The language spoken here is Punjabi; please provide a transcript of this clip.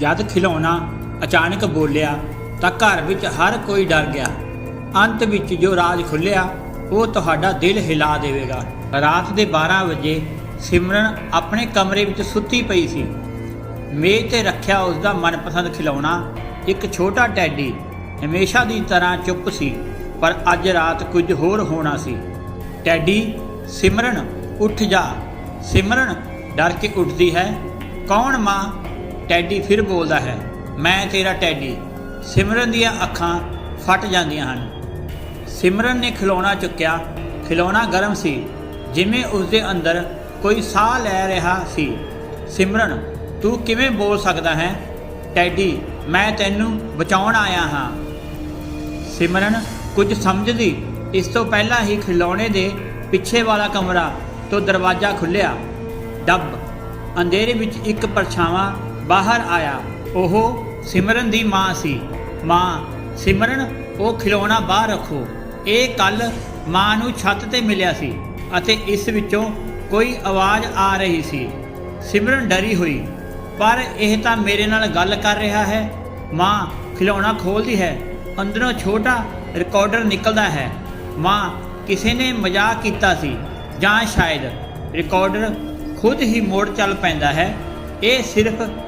ਜਦ ਖਿਲੌਣਾ ਅਚਾਨਕ ਬੋਲਿਆ ਤਾਂ ਘਰ ਵਿੱਚ ਹਰ ਕੋਈ ਡਰ ਗਿਆ। ਅੰਤ ਵਿੱਚ ਜੋ ਰਾਜ ਖੁੱਲਿਆ ਉਹ ਤੁਹਾਡਾ ਦਿਲ ਹਿਲਾ ਦੇਵੇਗਾ। ਰਾਤ ਦੇ 12 ਵਜੇ ਸਿਮਰਨ ਆਪਣੇ ਕਮਰੇ ਵਿੱਚ ਸੁੱਤੀ ਪਈ ਸੀ। ਮੇਜ਼ ਤੇ ਰੱਖਿਆ ਉਸ ਦਾ ਮਨਪਸੰਦ ਖਿਲੌਣਾ, ਇੱਕ ਛੋਟਾ ਟੈਡੀ, ਹਮੇਸ਼ਾ ਦੀ ਤਰ੍ਹਾਂ ਚੁੱਪ ਸੀ, ਪਰ ਅੱਜ ਰਾਤ ਕੁਝ ਹੋਰ ਹੋਣਾ ਸੀ। ਟੈਡੀ, ਸਿਮਰਨ, ਉੱਠ ਜਾ। ਸਿਮਰਨ, ਡਰ ਕੇ ਉੱਠਦੀ ਹੈ, ਕੌਣ ਮਾਂ? ਟੈਡੀ ਫਿਰ ਬੋਲਦਾ ਹੈ, ਮੈਂ ਤੇਰਾ ਟੈਡੀ। ਸਿਮਰਨ ਦੀਆਂ ਅੱਖਾਂ ਫਟ ਜਾਂਦੀਆਂ ਹਨ। ਸਿਮਰਨ ਨੇ ਖਿਲੌਣਾ ਚੁੱਕਿਆ। ਖਿਲੌਣਾ ਗਰਮ ਸੀ, ਜਿਵੇਂ ਉਸ ਦੇ ਅੰਦਰ ਕੋਈ ਸਾਹ ਲੈ ਰਿਹਾ ਸੀ। ਸਿਮਰਨ, ਤੂੰ ਕਿਵੇਂ ਬੋਲ ਸਕਦਾ ਹੈ? ਟੈਡੀ, ਮੈਂ ਤੈਨੂੰ ਬਚਾਉਣ ਆਇਆ ਹਾਂ। ਸਿਮਰਨ ਕੁਝ ਸਮਝਦੀ, ਇਸ ਤੋਂ ਪਹਿਲਾਂ ਹੀ ਖਿਲੌਣੇ ਦੇ ਪਿੱਛੇ ਵਾਲਾ ਕਮਰਾ ਤੋਂ ਦਰਵਾਜ਼ਾ ਖੁੱਲਿਆ ਡੱਬ। ਅੰਧੇਰੇ ਵਿੱਚ ਇੱਕ ਪਰਛਾਵਾਂ ਬਾਹਰ ਆਇਆ। ਉਹ ਸਿਮਰਨ ਦੀ ਮਾਂ ਸੀ। ਮਾਂ, ਸਿਮਰਨ, ਉਹ ਖਿਲੌਣਾ ਬਾਹਰ ਰੱਖੋ। ਇਹ ਕੱਲ ਮਾਂ ਨੂੰ ਛੱਤ ਤੇ ਮਿਲਿਆ ਸੀ ਅਤੇ ਇਸ ਵਿੱਚੋਂ ਕੋਈ ਆਵਾਜ਼ ਆ ਰਹੀ ਸੀ। ਸਿਮਰਨ ਡਰੀ ਹੋਈ। ਪਰ ਇਹ ਤਾਂ ਮੇਰੇ ਨਾਲ ਗੱਲ ਕਰ ਰਿਹਾ ਹੈ। ਮਾਂ, ਖਿਲੌਣਾ ਖੋਲਦੀ ਹੈ। ਅੰਦਰੋਂ ਛੋਟਾ ਰਿਕਾਰਡਰ ਨਿਕਲਦਾ ਹੈ। ਮਾਂ, ਕਿਸੇ ਨੇ ਮਜ਼ਾਕ ਕੀਤਾ ਸੀ ਜਾਂ ਸ਼ਾਇਦ ਰਿਕਾਰਡਰ ਖੁਦ ਹੀ ਮੋੜ ਚੱਲ ਪੈਂਦਾ ਹੈ। ਇਹ ਸਿਰਫ